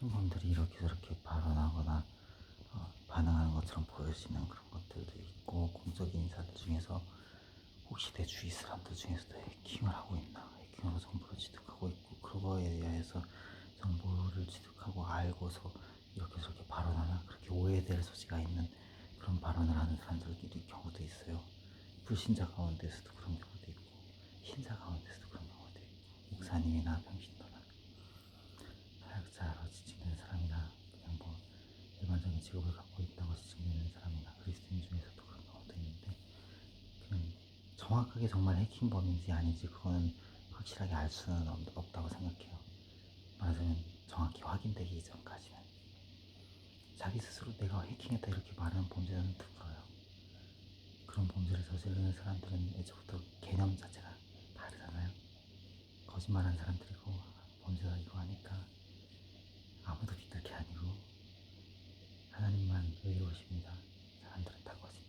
해킹범들이 이렇게 저렇게 발언하거나 어, 반응하는 것처럼 보여지는 그런 것들도 있고 공적인 인사들 중에서 혹시 내 주위 사람들 중에서도 해킹을 하고 있나 해킹으로 정보를 취득하고 있고 그거에 의해서 정보를 취득하고 알고서 이렇게 저렇게 발언하나 그렇게 오해될 소지가 있는 그런 발언을 하는 사람들끼리 경우도 있어요. 불신자 가운데서도 그런 경우도 있고 신자 가운데서도 그런 경우도 있고 목사님이나 병신도나 사역자로 지칭되는 사람이나 그냥 뭐 일반적인 직업을 갖고 있다고 지칭되는 사람이나 그리스도인 중에서도 그런 경우도 있는데 그냥 정확하게 정말 해킹범인지 아닌지 그거는 확실하게 알 수는 없- 없다고 생각해요. 말하자면 정확히 확인되기 이전까지는 자기 스스로 내가 해킹했다 이렇게 말하는 범죄자는 드물어요. 그런 범죄를 저지르는 사람들은 애초부터 개념 자체가 다르잖아요. 거짓말하는 사람들이고 범죄자 이거 하니까 것입니다. 사람들은 다 것이